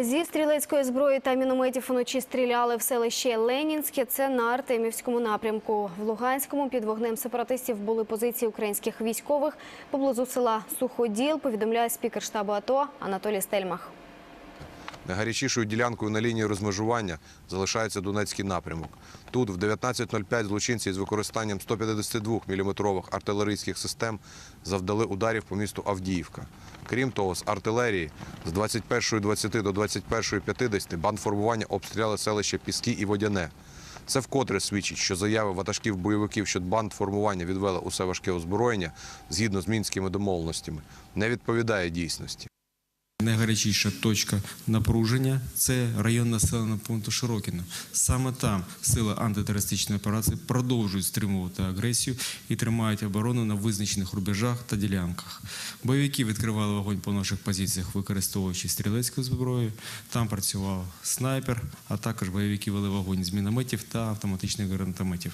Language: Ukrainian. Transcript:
Зі стрілецької зброї та мінометів уночі стріляли в селище Ленінське. Це на Артемівському напрямку. В Луганському під вогнем сепаратистів були позиції українських військових поблизу села Суходіл. Повідомляє спікер штабу АТО Анатолій Стельмах. Найгарячішою ділянкою на лінії розмежування залишається Донецький напрямок. Тут в 19.05 злочинці з використанням 152-мм артилерійських систем завдали ударів по місту Авдіївка. Крім того, з артилерії з 21.20 до 21.50 бандформування обстріляли селище Піски і Водяне. Це вкотре свідчить, що заяви ватажків бойовиків щодо бандформування відвели усе важке озброєння згідно з мінськими домовленостями, не відповідає дійсності. Найгарячіша точка напруження це район населеного пункту Широкіно. Саме там сили антитерористичної операції продовжують стримувати агресію і тримають оборону на визначених рубежах та ділянках. Бойовики відкривали вогонь по наших позиціях, використовуючи стрілецьку зброю. Там працював снайпер, а також бойовики вели вогонь з мінометів та автоматичних гранатометів.